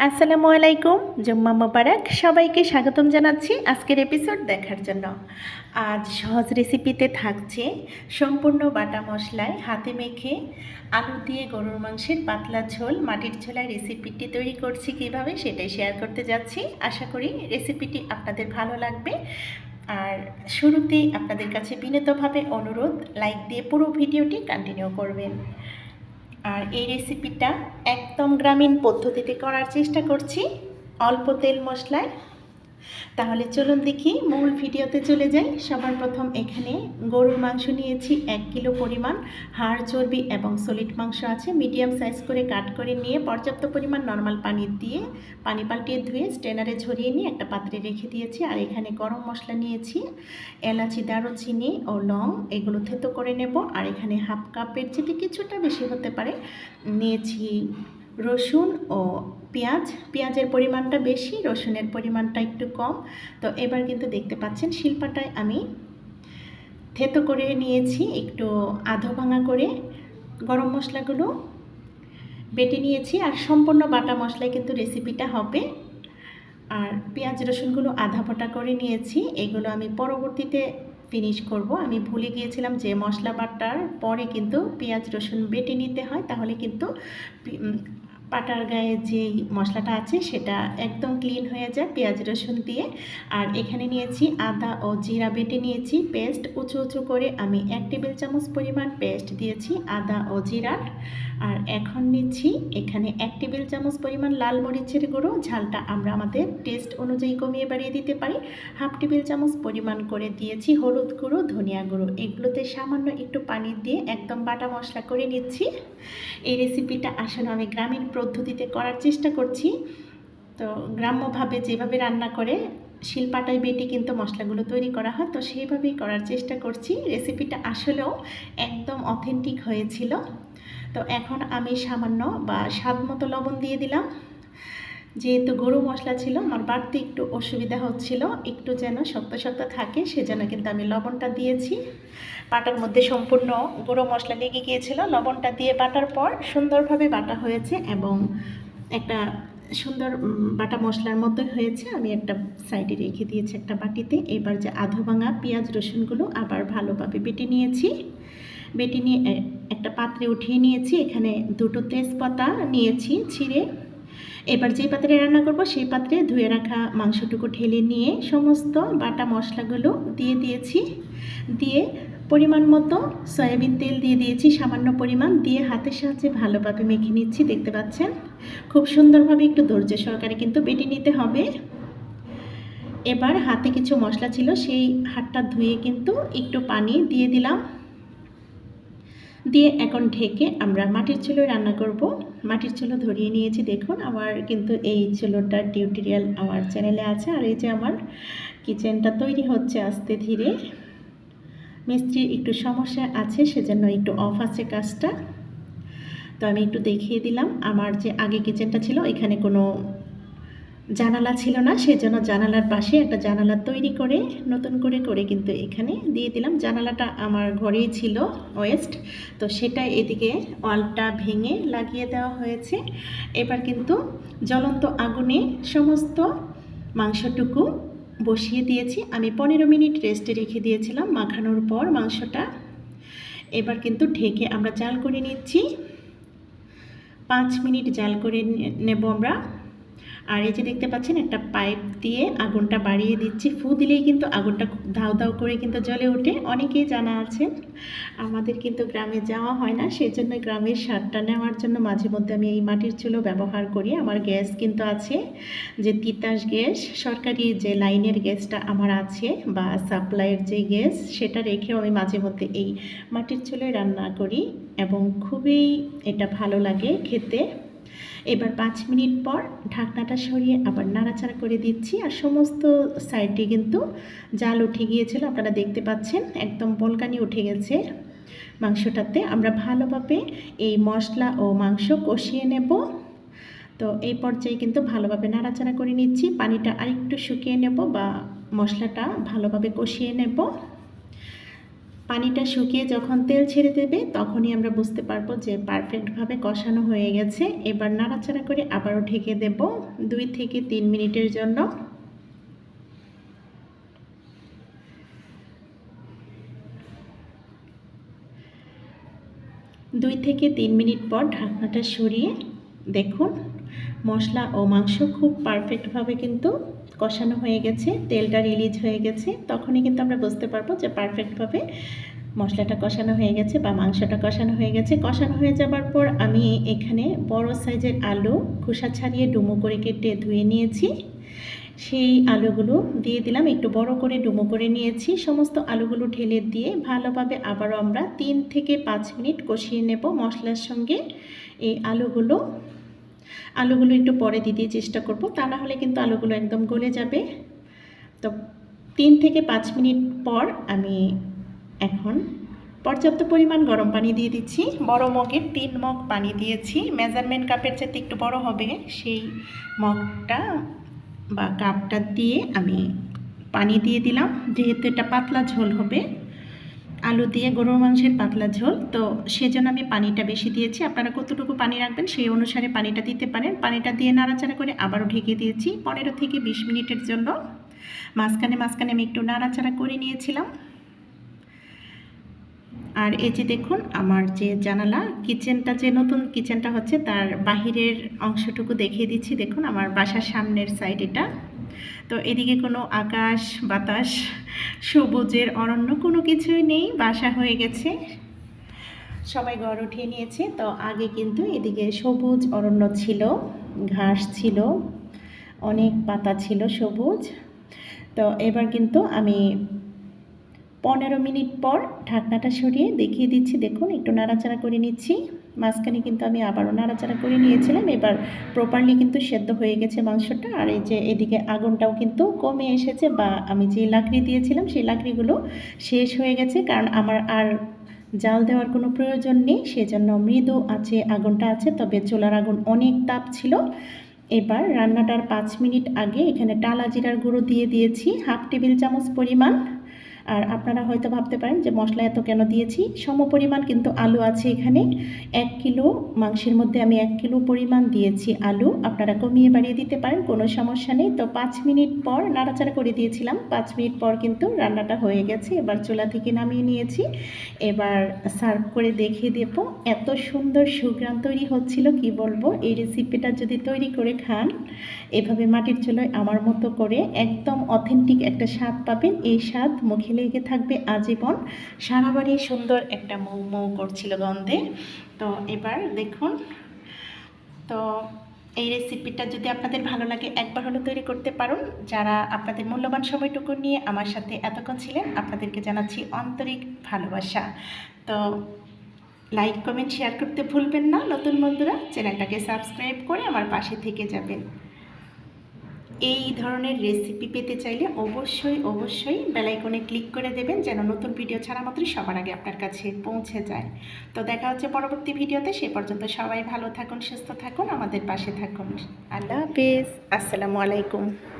আসসালামু আলাইকুম, জুম্মা মোবারক। সবাইকে স্বাগতম জানাচ্ছি আজকের এপিসোড দেখার জন্য। আজ সহজ রেসিপিতে থাকছে সম্পূর্ণ বাটা মশলায় হাতে মেখে আলু দিয়ে গরুর মাংসের পাতলা ঝোল, মাটির ঝোলায় রেসিপিটি তৈরি করছি কীভাবে সেটাই শেয়ার করতে যাচ্ছি। আশা করি রেসিপিটি আপনাদের ভালো লাগবে। আর শুরুতেই আপনাদের কাছে বিনীতভাবে অনুরোধ লাইক দিয়ে পুরো ভিডিওটি কন্টিনিউ করবেন। আর এই রেসিপিটা একদম গ্রামীণ পদ্ধতিতে করার চেষ্টা করছি। অল্প তেল মশলায় তাহলে চলুন দেখি, মূল ভিডিওতে চলে যাই। সবার প্রথম এখানে গরুর মাংস নিয়েছি, এক কিলো পরিমাণ। হাড় চর্বি এবং সলিড মাংস আছে। মিডিয়াম সাইজ করে কাট করে নিয়ে পর্যাপ্ত পরিমাণ নর্মাল পানি দিয়ে, পানি পাল্টিয়ে ধুয়ে স্টেনারে ঝরিয়ে নিয়ে একটা পাত্রে রেখে দিয়েছি। আর এখানে গরম মশলা নিয়েছি, এলাচি, দারুচিনি ও লং এগুলো থেতো করে নেব। আর এখানে হাফ কাপের যেটি কিছুটা বেশি হতে পারে, নিয়েছি রসুন ও পেঁয়াজ, পেঁয়াজের পরিমাণটা বেশি, রসুনের পরিমাণটা একটু কম। তো এবার কিন্তু দেখতে পাচ্ছেন শিল্পাটায় আমি থেতো করে নিয়েছি, একটু আধো ভাঙা করে গরম মশলাগুলো বেটে নিয়েছি আর সম্পূর্ণ বাটা মশলায় কিন্তু রেসিপিটা হবে। আর পেঁয়াজ, রসুনগুলো আধা বাটা করে নিয়েছি, এগুলো আমি পরবর্তীতে ফিনিশ করব। আমি ভুলে গিয়েছিলাম যে মশলা বাটার পরে কিন্তু পেঁয়াজ, রসুন বেটে নিতে হয়, তাহলে কিন্তু পাটার গায়ে যে মশলাটা আছে সেটা একদম ক্লিন হয়ে যায় পেঁয়াজ, রসুন দিয়ে। আর এখানে নিয়েছি আদা ও জিরা বেটে নিয়েছি পেস্ট উঁচু উঁচু করে আমি এক টেবিল চামচ পরিমাণ পেস্ট দিয়েছি আদা ও জিরার। আর এখন নিচ্ছি এখানে এক টেবিল চামচ পরিমাণ লাল মরিচের গুঁড়ো। ঝালটা আমরা আমাদের টেস্ট অনুযায়ী কমিয়ে বাড়িয়ে দিতে পারি। হাফ টেবিল চামচ পরিমাণ করে দিয়েছি হলুদ গুঁড়ো, ধনিয়া গুঁড়ো। এগুলোতে সামান্য একটু পানি দিয়ে একদম বাটা মশলা করে নিচ্ছি। এই রেসিপিটা আসলে আমি গ্রামীণ পদ্ধতিতে করার চেষ্টা করছি। তো গ্রাম্যভাবে যেভাবে রান্না করে, শিলপাটায় বেটে কিন্তু মশলাগুলো তৈরি করা হয়, তো সেইভাবেই করার চেষ্টা করছি। রেসিপিটা আসলেও একদম অথেন্টিক হয়েছিল। তো এখন আমি সামান্য বা স্বাদ মতো লবণ দিয়ে দিলাম। যেহেতু গরু মশলা ছিল, আমার বাড়তে একটু অসুবিধা হচ্ছিল, একটু যেন শক্ত শক্ত থাকে, সেজন্য কিন্তু আমি লবণটা দিয়েছি। বাটার মধ্যে সম্পূর্ণ গুঁড়ো মশলা লেগে গিয়েছিল, লবণটা দিয়ে বাটার পর সুন্দরভাবে বাটা হয়েছে এবং একটা সুন্দর বাটা মশলার মতোই হয়েছে। আমি একটা সাইডে রেখে দিয়েছি একটা বাটিতে। এবার যে আধো ভাঙা পেঁয়াজ রসুনগুলো আবার ভালোভাবে বেটে নিয়েছি। বেটে নিয়ে একটা পাত্রে উঠিয়ে নিয়েছি। এখানে দুটো তেজপাতা নিয়েছি ছিঁড়ে। এবার যে পাত্রে রান্না করব, সেই পাত্রে ধুয়ে রাখা মাংসটুকু ঢেলে নিয়ে সমস্ত বাটা মশলাগুলো দিয়ে দিয়েছি। দিয়ে পরিমাণ মতো সয়াবিন তেল দিয়ে দিয়েছি, সামান্য পরিমাণ। দিয়ে হাতের সাহায্যে ভালোভাবে মেখে নিচ্ছি, দেখতে পাচ্ছেন? খুব সুন্দরভাবে একটু ধৈর্য সহকারে কিন্তু বেটে নিতে হবে। এবার হাতে কিছু মশলা ছিল, সেই হাতটা ধুয়ে কিন্তু একটু পানি দিয়ে দিলাম। দিয়ে এখন ঢেকে আমরা মাটির চুলো রান্না করব। মাটির চুলো ধরিয়ে নিয়েছি, দেখুন আমার কিন্তু এই চুলোটার টিউটোরিয়াল আমার চ্যানেলে আছে আর এই যে আমার কিচেনটা তৈরি হচ্ছে আস্তে ধীরে। মিস্ত্রির একটু সমস্যা আছে, সেজন্য একটু অফ আছে কাজটা। তো আমি একটু দেখিয়ে দিলাম, আমার যে আগে কিচেনটা ছিল, এখানে কোনো জানালা ছিল না, সেজন্য জানালার পাশে একটা জানালা তৈরি করে, নতুন করে করে কিন্তু এখানে দিয়ে দিলাম। জানালাটা আমার ঘরেই ছিল, ওয়েস্ট। তো সেটা এদিকে ওয়ালটা ভেঙে লাগিয়ে দেওয়া হয়েছে। এবার কিন্তু জ্বলন্ত আগুনে সমস্ত মাংসটুকু বসিয়ে দিয়েছি। আমি পনেরো মিনিট রেস্টে রেখে দিয়েছিলাম, মাখানোর পর মাংসটা এবার কিন্তু ঢেকে আমরা জাল করে নিচ্ছি। পাঁচ মিনিট জাল করে নেব আমরা। আর এই যে দেখতে পাচ্ছেন, একটা পাইপ দিয়ে আগুনটা বাড়িয়ে দিচ্ছি। ফু দিলেই কিন্তু আগুনটা ধাও ধাও করে কিন্তু জ্বলে ওঠে। অনেকেই জানা আছে, আমাদের কিন্তু গ্রামে যাওয়া হয় না সেই জন্য গ্রামের স্বাদটা নেওয়ার জন্য মাঝে মধ্যে আমি এই মাটির চুলো ব্যবহার করি। আমার গ্যাস কিন্তু আছে, যে তিতাস গ্যাস, সরকারি যে লাইনের গ্যাসটা আমার আছে বা সাপ্লাইয়ের যে গ্যাস, সেটা রেখেও আমি মাঝে মধ্যে এই মাটির চুলোয় রান্না করি এবং খুবই এটা ভালো লাগে খেতে। এবার পাঁচ মিনিট পর ঢাকনাটা সরিয়ে আবার নাড়াচাড়া করে দিচ্ছি আর সমস্ত সাইডে কিন্তু জাল উঠে গিয়েছিল, আপনারা দেখতে পাচ্ছেন, একদম বলকানি উঠে গেছে। মাংসটাতে আমরা ভালোভাবে এই মশলা ও মাংস কষিয়ে নেব। তো এই পর্যায়ে কিন্তু ভালোভাবে নাড়াচাড়া করে নিচ্ছি, পানিটা আরেকটু শুকিয়ে নেব বা মশলাটা ভালোভাবে কষিয়ে নেব। পানিটা শুকিয়ে যখন তেল ছেড়ে দেবে তখনই আমরা বুঝতে পারব যে পারফেক্টভাবে কষানো হয়ে গেছে। এবার নাড়াচাড়া করে আবারও ঢেকে দেব দুই থেকে তিন মিনিটের জন্য। দুই থেকে তিন মিনিট পর ঢাকনাটা সরিয়ে দেখুন মশলা ও মাংস খুব পারফেক্টভাবে কিন্তু কষানো হয়ে গেছে, তেলটা রিলিজ হয়ে গেছে। তখনই কিন্তু আমরা বুঝতে পারব যে পারফেক্টভাবে মশলাটা কষানো হয়ে গেছে বা মাংসটা কষানো হয়ে গেছে। কষানো হয়ে যাবার পর আমি এখানে বড় সাইজের আলু খোসা ছাড়িয়ে ডুমো করে কেটে ধুয়ে নিয়েছি। সেই আলুগুলো দিয়ে দিলাম, একটু বড় করে ডুমো করে নিয়েছি। সমস্ত আলুগুলো ঢেলে দিয়ে ভালোভাবে আবারও আমরা তিন থেকে পাঁচ মিনিট কষিয়ে নেব মশলার সঙ্গে। এই আলুগুলো আলুগুলো একটু পরে দিতে চেষ্টা করব। তা না হলে কিন্তু আলুগুলো একদম গলে যাবে। তো তিন থেকে পাঁচ মিনিট পর আমি এখন পর্যাপ্ত পরিমাণ গরম পানি দিয়ে দিচ্ছি। বড় মগের তিন মগ পানি দিয়েছি। মেজারমেন্ট কাপের চাইতে একটু বড় হবে। সেই মগটা বা কাপটা দিয়ে আমি পানি দিয়ে দিলাম। যেহেতু এটা পাতলা ঝোল হবে আলু দিয়ে গরুর মাংসের পাতলা ঝোল। তো সেজন্য আমি পানিটা বেশি দিয়েছি। আপনারা কতটুকু পানি রাখবেন সেই অনুসারে পানিটা দিতে পারেন। পানিটা দিয়ে নাড়াচাড়া করে আবারও ঢেকে দিয়েছি পনেরো থেকে বিশ মিনিটের জন্য। মাঝখানে মাঝখানে আমি একটু নাড়াচাড়া করে নিয়েছিলাম। আর এই যে দেখুন, আমার যে জানালা, কিচেনটা যে নতুন কিচেনটা হচ্ছে, তার বাহিরের অংশটুকু দেখিয়ে দিচ্ছি। দেখুন, আমার বাসার সামনের সাইড এটা। তো এদিকে কোনো আকাশ, বাতাস, সবুজের অরণ্য কোনো কিছুই নেই, বাসা হয়ে গেছে। সবাই ঘর উঠিয়ে নিয়েছে, তো আগে কিন্তু এদিকে সবুজ অরণ্য ছিল, ঘাস ছিল, অনেক পাতা ছিল সবুজ। তো এবার কিন্তু আমি পনেরো মিনিট পর ঢাকনাটা সরিয়ে দেখিয়ে দিচ্ছি, দেখুন, একটু নাড়াচাড়া করে নিচ্ছি। মাঝখানে কিন্তু আমি আবারও নাড়াচাড়া করে নিয়েছিলাম। এবার প্রপারলি কিন্তু সেদ্ধ হয়ে গেছে মাংসটা। আর এই যে এদিকে আগুনটাও কিন্তু কমে এসেছে বা আমি যে লাকড়ি দিয়েছিলাম সেই লাকড়িগুলো শেষ হয়ে গেছে। কারণ আমার আর জাল দেওয়ার কোনো প্রয়োজন নেই, সেজন্য মৃদু আছে, আগুনটা আছে, তবে চোলার আগুন অনেক তাপ ছিল। এবার রান্নাটার পাঁচ মিনিট আগে এখানে টালা জিরার গুঁড়ো দিয়ে দিয়েছি। হাফ টেবিল চামচ পরিমাণ আর আপনারা হয়তো ভাবতে পারেন যে মশলা এত কেন দিয়েছি? সম পরিমাণ কিন্তু আলু আছে এখানে। এক কিলো মাংসের মধ্যে আমি এক কিলো পরিমাণ দিয়েছি আলু। আপনারা কমিয়ে বাড়িয়ে দিতে পারেন, কোনো সমস্যা নেই। তো পাঁচ মিনিট পর নাড়াচাড়া করে দিয়েছিলাম। পাঁচ মিনিট পর কিন্তু রান্নাটা হয়ে গেছে। এবার চুলা থেকে নামিয়ে নিয়েছি। এবার সার্ভ করে দেখিয়ে দেব। এত সুন্দর সুগ্রাম তৈরি হচ্ছিল, কি বলব? এই রেসিপিটা যদি তৈরি করে খান, এভাবে মাটির চুলোয় আমার মতো করে একদম অথেন্টিক একটা স্বাদ পাবেন। এই স্বাদ মুখে লেগে থাকবে আজীবন। সারা বাড়ি সুন্দর একটা মৌ মৌ করছিল গন্ধে। তো এবার দেখুন, তো এই রেসিপিটা যদি আপনাদের ভালো লাগে, একবার হলো তৈরি করতে পারুন। যারা আপনাদের মূল্যবান সময়টুকু নিয়ে আমার সাথে এতক্ষণ ছিলেন, আপনাদেরকে জানাচ্ছি আন্তরিক ভালোবাসা। তো লাইক কমেন্ট শেয়ার করতে ভুলবেন না। নতুন বন্ধুরা, চ্যানেলটাকে সাবস্ক্রাইব করে আমার পাশে থেকে যাবেন। এই ধরনের রেসিপি পেতে চাইলে অবশ্যই অবশ্যই বেলাইকনে ক্লিক করে দেবেন যেন নতুন ভিডিও ছাড়া মাত্রই সবার আগে আপনার কাছে পৌঁছে যায়। তো দেখা হচ্ছে পরবর্তী ভিডিওতে সে পর্যন্ত সবাই ভালো থাকুন, সুস্থ থাকুন, আমাদের পাশে থাকুন। আল্লাহ হাফিজ, আসসালামু আলাইকুম।